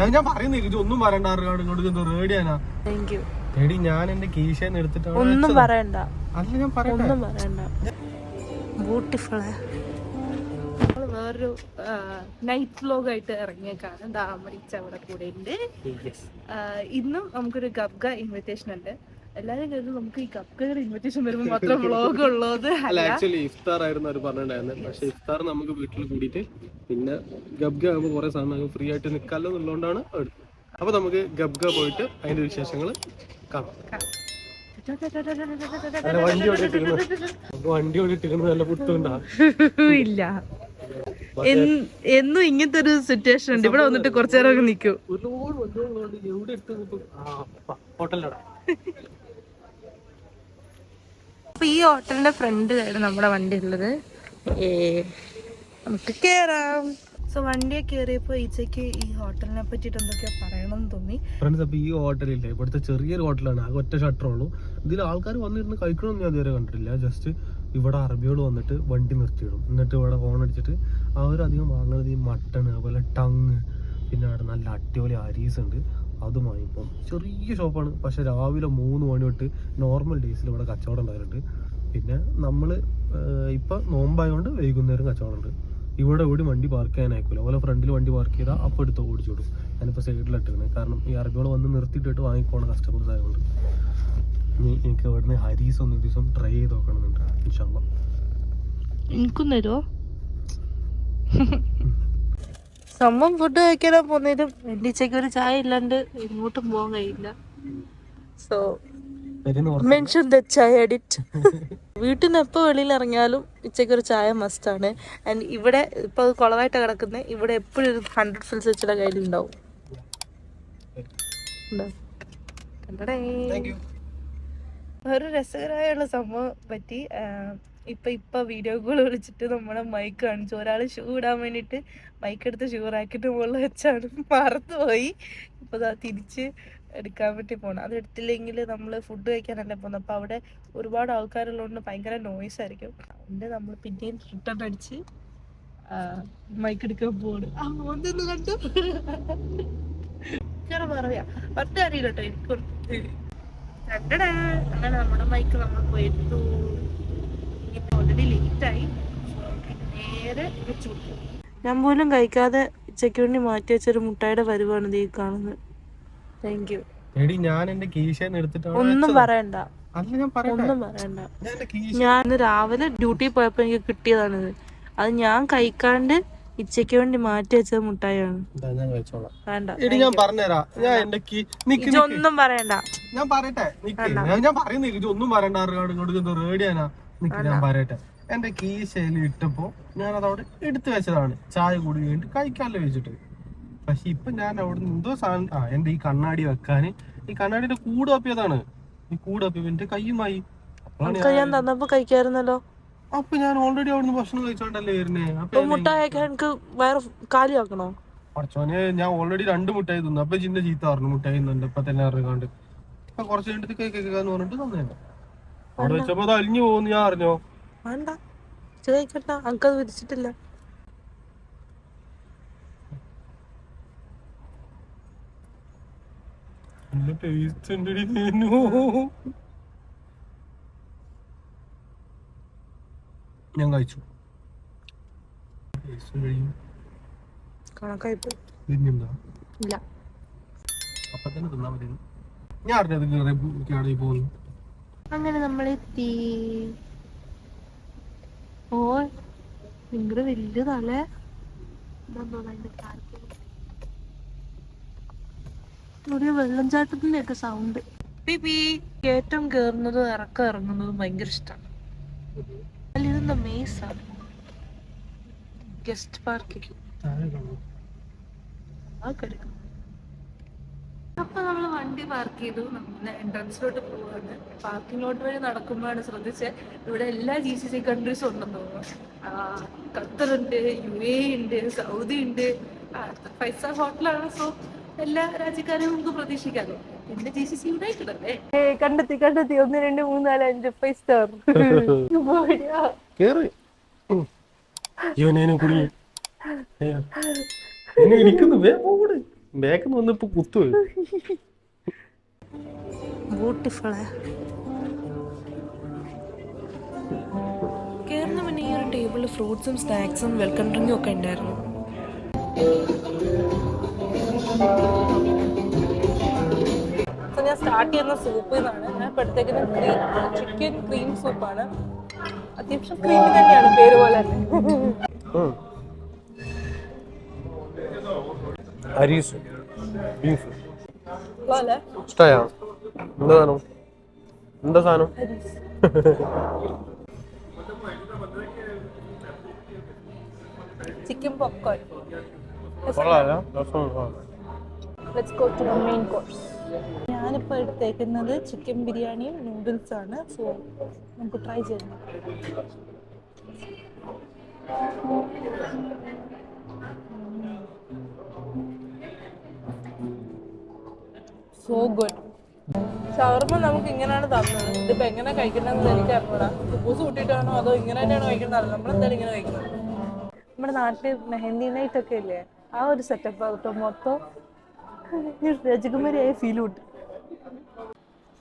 ഞാൻ ഞാൻ പറയുന്നില്ല ഇത് ഒന്നും പറയണ്ട ആർക്കാണ് ഇങ്ങോട്ട് എന്തോ റേഡിയാനാ താങ്ക് യു എടി ഞാൻ എന്റെ കീശേന്ന് എടുത്തിട്ടാണ് ഒന്നും പറയണ്ട. അല്ല ഞാൻ പറയട്ടെ? ഒന്നും പറയണ്ട. ബ്യൂട്ടിഫുൾ വേറൊരു നൈറ്റ് വ്ലോഗായിട്ട് ഇറങ്ങിയേക്കാണ്. ദാമരിച്ച അവിടെ കൂടെ ഉണ്ട്. ഇന്നും നമുക്കൊരു ഗബ്ഗ ഇൻവിറ്റേഷൻ ഉണ്ട്. എല്ലാവരും കരുതും നമുക്ക് ഈ ഇൻവിറ്റേഷൻ വരുമ്പോൾ മാത്രം ഉള്ളത് അല്ല ആക്ച്വലി ഇഫ്താർ ആയിരുന്നു അവർ പറഞ്ഞിട്ടുണ്ടായിരുന്നത് പക്ഷെ ഇഫ്താർ നമുക്ക് വീട്ടിൽ കൂടിയിട്ട് പിന്നെ ഗബ്ഗ ആകുമ്പോൾ കുറെ ഫ്രീ ആയിട്ട് നിൽക്കാമല്ലോ എന്നുള്ളതുകൊണ്ടാണ് എടുത്തത് അപ്പൊ നമുക്ക് ഗബ്ഗ പോയിട്ട് അതിന്റെ വിശേഷങ്ങൾ കാണാം. വണ്ടി വണ്ടി ഓടിയിട്ടിരുന്നു നല്ല പുട്ടുണ്ടാ? ഇല്ല. എന്നും ഇങ്ങനത്തെ ഒരു സിറ്റുവേഷൻ ഉണ്ട്. ഇവിടെ വന്നിട്ട് കുറച്ചേരം നിൽക്കൂ ഒരുപാട് അപ്പൊ ഈ ഹോട്ടലിന്റെ ഫ്രണ്ടിലായിരുന്നു നമ്മുടെ വണ്ടി ഉള്ളത്. ഏ നമുക്ക് കേറാം. സോ വണ്ടിയെ കയറിയപ്പോ ഈച്ചയ്ക്ക് ഈ ഹോട്ടലിനെ പറ്റിട്ട് എന്തൊക്കെയാ പറയണമെന്ന് തോന്നി. ഫ്രണ്ട്സ് അപ്പൊ ഈ ഹോട്ടലില്ലേ ഇവിടുത്തെ ചെറിയൊരു ഹോട്ടലാണ് ആകെ ഒറ്റ ഷട്ടർ ഉള്ളൂ. ഇതിൽ ആൾക്കാർ വന്നിരുന്ന് കഴിക്കണമെന്ന് ഞാൻ ഇതുവരെ കണ്ടിട്ടില്ല. ജസ്റ്റ് ഇവിടെ അറബികൾ വന്നിട്ട് വണ്ടി നിർത്തിയിടും. എന്നിട്ട് ഇവിടെ ഹോൺ അടിച്ചിട്ട് അവരധികം വാങ്ങുന്നത് ഈ മട്ടൺ അതുപോലെ ടങ് പിന്നെ അവിടെ നല്ല അടിപൊളി അരീസ് ഉണ്ട് അതും വാങ്ങിപ്പം ചെറിയ ഷോപ്പാണ്. പക്ഷെ രാവിലെ മൂന്ന് മണി തൊട്ട് നോർമൽ ഡേയ്സിൽ ഇവിടെ കച്ചവടം ഉണ്ടായിട്ടുണ്ട് പിന്നെ നമ്മൾ ഇപ്പം നോമ്പായതുകൊണ്ട് വൈകുന്നേരം കച്ചവടം ഉണ്ട് ഇവിടെ ഓടി വണ്ടി പാർക്ക് ചെയ്യാൻ അയക്കില്ല ഓലെ ഫ്രണ്ടിൽ വണ്ടി പാർക്ക് ചെയ്താൽ അപ്പോൾ എടുത്ത് ഓടിച്ചു വിടും. ഞാനിപ്പോൾ സൈഡിലിട്ടിരുന്നത് കാരണം ഈ അറബികൾ വന്ന് നിർത്തിയിട്ടിട്ട് വാങ്ങിക്കോണ കസ്റ്റമേഴ്സ് ആയതുകൊണ്ട് ഇനി എനിക്ക് ഇവിടുന്ന് ഹരീസ് ഒന്ന് ദിവസം ട്രൈ ചെയ്ത് നോക്കണമെന്നുണ്ട്. ഇൻഷാല്ല എനിക്കും തരുമോ സംഭവം ഫുഡ് കഴിക്കാനാ പോന്നേലും എന്റെ ഒരു ചായ ഇല്ലാണ്ട് ഇങ്ങോട്ടും പോകാൻ കഴിയില്ല. സോ മെൻഷൻ ദ ചായ എഡിറ്റ് വീട്ടിൽ നിന്ന് എപ്പോൾ വെളിയിൽ ഇറങ്ങിയാലും ഉച്ചയ്ക്ക് ഒരു ചായ മസ്റ്റാണ് ആൻഡ് ഇവിടെ ഇപ്പോൾ കുളമായിട്ട് കിടക്കുന്നത് ഇവിടെ എപ്പോഴും ഒരു ഹൺഡ്രഡ് ഫിൽസ് വെച്ചിട്ട് കയ്യിലുണ്ടാവും. ഒരു രസകരമായുള്ള സംഭവം പറ്റി ഇപ്പൊ ഇപ്പൊ വീഡിയോ കോൾ വിളിച്ചിട്ട് നമ്മളെ മൈക്ക് കാണിച്ചു. ഒരാൾ ഷൂ ഇടാൻ വേണ്ടിട്ട് മൈക്ക് എടുത്ത് ഷൂ റാക്കിട്ട് മുകളിൽ വെച്ചാണ് മറന്നുപോയി. ഇപ്പൊ തിരിച്ച് എടുക്കാൻ വേണ്ടി അത് എടുത്തില്ലെങ്കിൽ നമ്മൾ ഫുഡ് കഴിക്കാനല്ലേ പോകുന്നത് അപ്പൊ അവിടെ ഒരുപാട് ആൾക്കാരുള്ളതുകൊണ്ട് ഭയങ്കര നോയ്സ് ആയിരിക്കും. അതുകൊണ്ട് നമ്മൾ പിന്നെയും റിട്ടേൺ അടിച്ച് മൈക്ക് എടുക്കാൻ പോണ് കണ്ടു? പറയാ. ഒറ്റ അറിയില്ല കേട്ടോ എനിക്ക് അങ്ങനെ നമ്മുടെ മൈക്ക് നമ്മൾ പോയിട്ടു ഓൾറെഡി ലേറ്റ് ആയി നേരെ വെച്ചു കൊടുത്തു ഞാൻ പോലും കഴിക്കാതെ ഉച്ചയ്ക്ക് വേണ്ടി മാറ്റി വെച്ചൊരു മുട്ടായിയുടെ പരിവാണ് ഈ കാണുന്നത്. താങ്ക് യു എടി ഞാൻ എന്റെ കീശന്ന് എടുത്തിട്ടാണ് ഒന്നും പറയണ്ട. അല്ല ഞാൻ പറയട്ടെ? ഒന്നും പറയണ്ട. ഞാൻ എന്റെ കീശ ഞാൻ ഇന്ന് രാവിലെ ഡ്യൂട്ടി പോയപ്പോ എനിക്ക് കിട്ടിയതാണിത് അത് ഞാൻ കഴിക്കാണ്ട് ഇച്ചയ്ക്ക് വേണ്ടി മാറ്റി വെച്ചത് മുട്ടായാണ് വേണ്ട. എടി ഞാൻ പറഞ്ഞുതരാം. ഞാൻ എന്റെ കീ നിക്ക് നിക്ക്. ഇതൊന്നും പറയണ്ട. ഞാൻ പറയട്ടെ നിക്ക്. ഞാൻ പറയുന്നില്ല ഒന്നും പറയണ്ട. റേഡിയാനാ. നിക്ക് ഞാൻ പറയട്ടെ. എന്റെ കീശയിൽ ഇട്ടപ്പോ ഞാൻ അതവിടെ എടുത്തു വെച്ചതാണ്. ചായ കൂടി കഴിഞ്ഞിട്ട് കഴിക്കാല്ലോ വെച്ചിട്ട് പക്ഷെ ഇപ്പൊ ഞാൻ അവിടെ എന്തോ സാധനം ആ എന്റെ ഈ കണ്ണാടി വെക്കാന് ഈ കണ്ണാടിയുടെ കൂട് തപ്പിയതാണ് ഈ കൂട് തപ്പിയപ്പോ എന്റെ കയ്യുമായി. ഞാൻ തന്നപ്പോ കഴിക്കായിരുന്നല്ലോ. അപ്പൊ ഞാൻ ഓൾറെഡി അവിടുന്ന് ഭക്ഷണം കഴിച്ചോണ്ടല്ലേ വരുന്നേ? അപ്പൊ അപ്പൊ മുട്ടായൊക്കെ എനിക്ക് വയറ് കാലിയാക്കണോ കുറച്ചോനെ ഞാൻ ഓൾറെഡി രണ്ട് മുട്ടായി തിന്നു. അപ്പൊ ചിന്ന ചീത്ത പറഞ്ഞു മുട്ടായി തിന്നുണ്ട് ഇപ്പൊ തന്നെ അറിയാണ്ട് അപ്പൊ കുറച്ച് കഴിഞ്ഞിട്ട് കേക്ക് കേൾക്കാന്ന് പറഞ്ഞിട്ട് തന്നേനെ. അവിടെ വെച്ചപ്പോ അത് അലിഞ്ഞു പോകുന്നു ഞാൻ അറിഞ്ഞോ? വേണ്ട. ചോദിക്കണ്ട. എനിക്കത് വിരിച്ചിട്ടില്ല ടേസ്റ്റ് ഉണ്ടടി ഞാൻ കഴിച്ചു. ഞാൻ അറിഞ്ഞത് കേറി പോകുന്നു അങ്ങനെ നമ്മൾ എത്തി ഓ ഭയങ്കര വലുതല്ലേ ഒരു വെള്ളംചാട്ടത്തിന്റെ ഒക്കെ സൗണ്ട് പിപി കേറ്റം കേറുന്നതും ഇറക്കം ഇറങ്ങുന്നതും ഭയങ്കര ഇഷ്ടമാണ് അല്ല ഇതെന്താ മേസാണ് ഗസ്റ്റ് കാണാം. ആ കിടക്കും വണ്ടി പാർക്ക് ചെയ്തു. എൻട്രൻസിലോട്ട് പോവാണ്. പാർക്കിംഗ് ലോട്ട് വഴി നടക്കുമ്പോഴാണ് ശ്രദ്ധിച്ചത് ഇവിടെ എല്ലാ ജി സി സി കൺട്രീസും ഉണ്ടെന്ന് തോന്നുന്നു. ഖത്തറുണ്ട് യു എ ഉണ്ട് സൗദി ഉണ്ട്. ഫൈവ് സ്റ്റാർ ഹോട്ടലാണ്. സോ എല്ലാ രാജ്യക്കാരെയും നമുക്ക് പ്രതീക്ഷിക്കാമല്ലോ പിന്നെ ജി സി സി യുണൈറ്റഡ് അല്ലേ കണ്ടെത്തി കണ്ടെത്തി. ഒന്ന് രണ്ട് മൂന്ന് നാല് അഞ്ച് ഫൈവ് സ്റ്റാർ കേറ്. ഉം. ഇവനേനും കുടുങ്ങി ഏ. എന്നെ ഇടിക്കുന്നു വേ പോട് ബാക്കിൽ വന്ന് ഇപ്പൊ കുത്തു ബ്യൂട്ടിഫുൾ കയറുന്ന മുന്നേ ഈ ഒരു ടേബിളിൽ ഫ്രൂട്ട്സും സ്നാക്സും വെൽക്കം ഡ്രിങ്കും ഒക്കെ ഉണ്ടായിരുന്നു. ഞാൻ സ്റ്റാർട്ട് ചെയ്യുന്ന സൂപ്പിൽ നിന്നാണ് ഞാൻ ഇപ്പോൾ എടുത്തേക്കുന്ന ക്രീം ചിക്കൻ ക്രീം സൂപ്പാണ് അത്യാവശ്യം ക്രീമി തന്നെയാണ് പേര് പോലെ തന്നെ. അരീസ് ബീഫ് ഇഷ്ടമായോ എന്താ സാധനം? എന്താ സാധനം? Chicken popcorn. Let's go to main course ഞാനിപ്പോൾ എടുത്തേക്കുന്നത് ചിക്കൻ ബിരിയാണിയും നൂഡിൽസ് ആണ്. സോ നമുക്ക് ട്രൈ ചെയ്യാം. സോ ഗുഡ് ഷവർമ നമുക്ക് ഇങ്ങനെയാണ് തന്നത്. ഇതിപ്പോ എങ്ങനെ കഴിക്കണമെന്ന് എനിക്ക് അറിഞ്ഞൂടാ. കുബൂസ് കൂട്ടിയിട്ടാണോ അതോ ഇങ്ങനെ തന്നെയാണോ കഴിക്കുന്നത് നമ്മളെന്തായാലും ഇങ്ങനെ കഴിക്കുന്നത് നമ്മുടെ നാട്ടിൽ മെഹന്തി നൈറ്റ് ഒക്കെ ഇല്ലേ? ആ ഒരു സെറ്റപ്പ് ആകട്ടോ മൊത്തം രജകുമാരിയായ ഫീൽ ഉണ്ട്.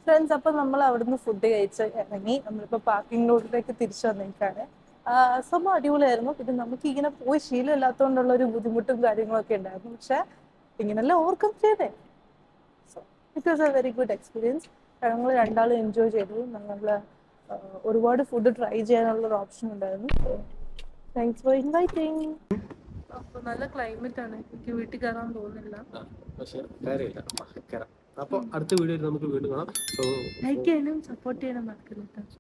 ഫ്രണ്ട്സ് അപ്പം നമ്മൾ അവിടുന്ന് ഫുഡ് കഴിച്ച് ഇറങ്ങി. നമ്മളിപ്പോൾ പാർക്കിംഗ് ലോട്ടിലേക്ക് തിരിച്ചു വന്നേക്കാണ് സംഭവം അടിപൊളിയായിരുന്നു. പിന്നെ നമുക്ക് ഇങ്ങനെ പോയി ശീലമില്ലാത്തതുകൊണ്ടുള്ള ഒരു ബുദ്ധിമുട്ടും കാര്യങ്ങളൊക്കെ ഉണ്ടായിരുന്നു. പക്ഷെ ഇങ്ങനെല്ലാം ഓവർകം ചെയ്തേ. It was a very good experience ഞങ്ങൾ രണ്ടാളും എൻജോയ് ചെയ്തു. ഞങ്ങൾ ഒരുപാട് ഫുഡ് ട്രൈ ചെയ്യാനുള്ള ഒരു ഓപ്ഷൻ ഉണ്ടായിരുന്നു താങ്ക്സ് ഫോർ ഇൻവൈറ്റിംഗ് അപ്പോൾ നല്ല ക്ലൈമറ്റ് ആണ്. എനിക്ക് വീട്ടിൽ കയറാൻ തോന്നുന്നില്ല. പക്ഷെ കാര്യമില്ല അപ്പൊ അടുത്ത വീഡിയോയിൽ നമുക്ക് വീണ്ടും കാണാം. സോ ലൈക്ക് ചെയ്യാനും സപ്പോർട്ട് ചെയ്യാനും മറക്കരുത്